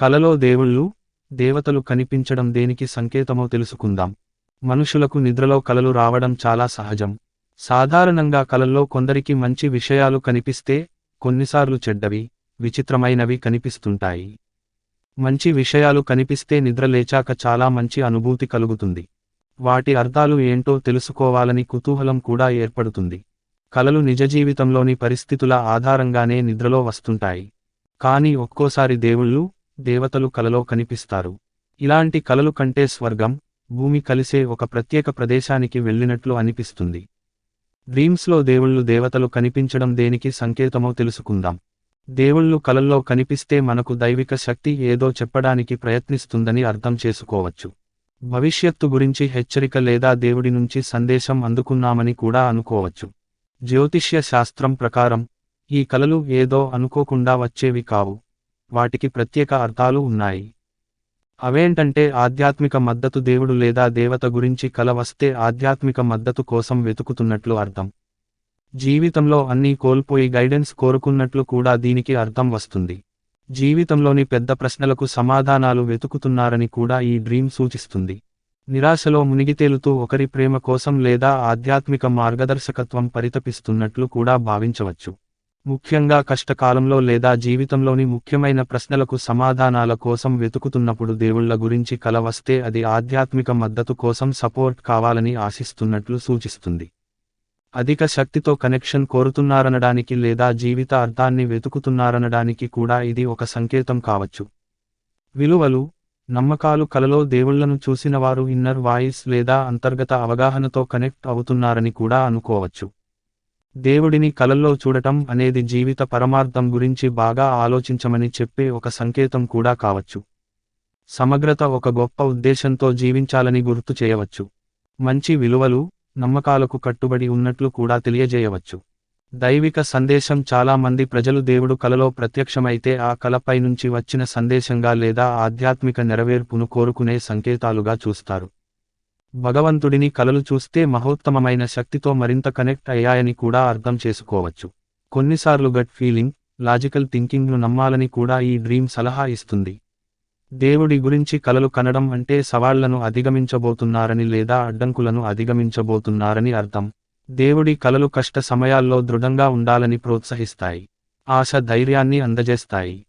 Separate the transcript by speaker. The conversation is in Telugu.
Speaker 1: కలలో దేవుళ్ళు దేవతలు కనిపించడం దేనికి సంకేతమో తెలుసుకుందాం. మనుషులకు నిద్రలో కలలు రావడం చాలా సహజం. సాధారణంగా కలల్లో కొందరికి మంచి విషయాలు కనిపిస్తే కొన్నిసార్లు చెడ్డవి విచిత్రమైనవి కనిపిస్తుంటాయి. మంచి విషయాలు కనిపిస్తే నిద్ర లేచాక చాలా మంచి అనుభూతి కలుగుతుంది. వాటి అర్థాలు ఏంటో తెలుసుకోవాలని కుతూహలం కూడా ఏర్పడుతుంది. కలలు నిజ జీవితంలోని పరిస్థితుల ఆధారంగానే నిద్రలో వస్తుంటాయి. కానీ ఒక్కోసారి దేవుళ్ళు దేవతలు కలలో కనిపిస్తారు. ఇలాంటి కలలు కంటే స్వర్గం భూమి కలిసే ఒక ప్రత్యేక ప్రదేశానికి వెళ్ళినట్లు అనిపిస్తుంది. డ్రీమ్స్లో దేవుళ్ళు దేవతలు కనిపించడం దేనికి సంకేతమో తెలుసుకుందాం. దేవుళ్ళు కలల్లో కనిపిస్తే మనకు దైవిక శక్తి ఏదో చెప్పడానికి ప్రయత్నిస్తుందని అర్థం చేసుకోవచ్చు. భవిష్యత్తు గురించి హెచ్చరిక లేదా దేవుడి నుంచి సందేశం అందుకున్నామని కూడా అనుకోవచ్చు. జ్యోతిష్య శాస్త్రం ప్రకారం ఈ కలలు ఏదో అనుకోకుండా వచ్చేవి కావు. వాటికి ప్రత్యేక అర్థాలు ఉన్నాయి. అవేంటంటే ఆధ్యాత్మిక మద్దతు దేవుడు లేదా దేవత గురించి కల వస్తే ఆధ్యాత్మిక మద్దతు కోసం వెతుకుతున్నట్లు అర్థం. జీవితంలో అన్నీ కోల్పోయి గైడెన్స్ కోరుకున్నట్లు కూడా దీనికి అర్థం వస్తుంది. జీవితంలోని పెద్ద ప్రశ్నలకు సమాధానాలు వెతుకుతున్నారని కూడా ఈ డ్రీమ్ సూచిస్తుంది. నిరాశలో మునిగితేలుతూ ఒకరి ప్రేమ కోసం లేదా ఆధ్యాత్మిక మార్గదర్శకత్వం పరితపిస్తున్నట్లు కూడా భావించవచ్చు. ముఖ్యంగా కష్టకాలంలో లేదా జీవితంలోని ముఖ్యమైన ప్రశ్నలకు సమాధానాల కోసం వెతుకుతున్నప్పుడు దేవుళ్ళ గురించి కల వస్తే అది ఆధ్యాత్మిక మద్దతు కోసం సపోర్ట్ కావాలని ఆశిస్తున్నట్లు సూచిస్తుంది. అధిక శక్తితో కనెక్షన్ కోరుతున్నారనడానికి లేదా జీవిత అర్థాన్ని వెతుకుతున్నారనడానికి కూడా ఇది ఒక సంకేతం కావచ్చు. విలువలు నమ్మకాలు కలలో దేవుళ్ళను చూసినవారు ఇన్నర్ వాయిస్ లేదా అంతర్గత అవగాహనతో కనెక్ట్ అవుతున్నారని కూడా అనుకోవచ్చు. దేవుడిని కలల్లో చూడటం అనేది జీవిత పరమార్థం గురించి బాగా ఆలోచించమని చెప్పే ఒక సంకేతం కూడా కావచ్చు. సమగ్రత ఒక గొప్ప ఉద్దేశంతో జీవించాలని గుర్తు చేయవచ్చు. మంచి విలువలు నమ్మకాలకు కట్టుబడి ఉన్నట్లు కూడా తెలియజేయవచ్చు. దైవిక సందేశం చాలా మంది ప్రజలు దేవుడు కలలో ప్రత్యక్షమైతే ఆ కలపై నుంచి వచ్చిన సందేశంగా లేదా ఆధ్యాత్మిక నెరవేర్పును కోరుకునే సంకేతాలుగా చూస్తారు. భగవంతుడిని కలలు చూస్తే మహోత్తమమైన శక్తితో మరింత కనెక్ట్ అయ్యాయని కూడా అర్థం చేసుకోవచ్చు. కొన్నిసార్లు గట్ ఫీలింగ్ లాజికల్ థింకింగ్ను నమ్మాలని కూడా ఈ డ్రీమ్ సలహా ఇస్తుంది. దేవుడి గురించి కలలు కనడం అంటే సవాళ్ళను అధిగమించబోతున్నారని లేదా అడ్డంకులను అధిగమించబోతున్నారని అర్థం. దేవుడి కలలు కష్ట సమయాల్లో దృఢంగా ఉండాలని ప్రోత్సహిస్తాయి. ఆశ ధైర్యాన్ని అందజేస్తాయి.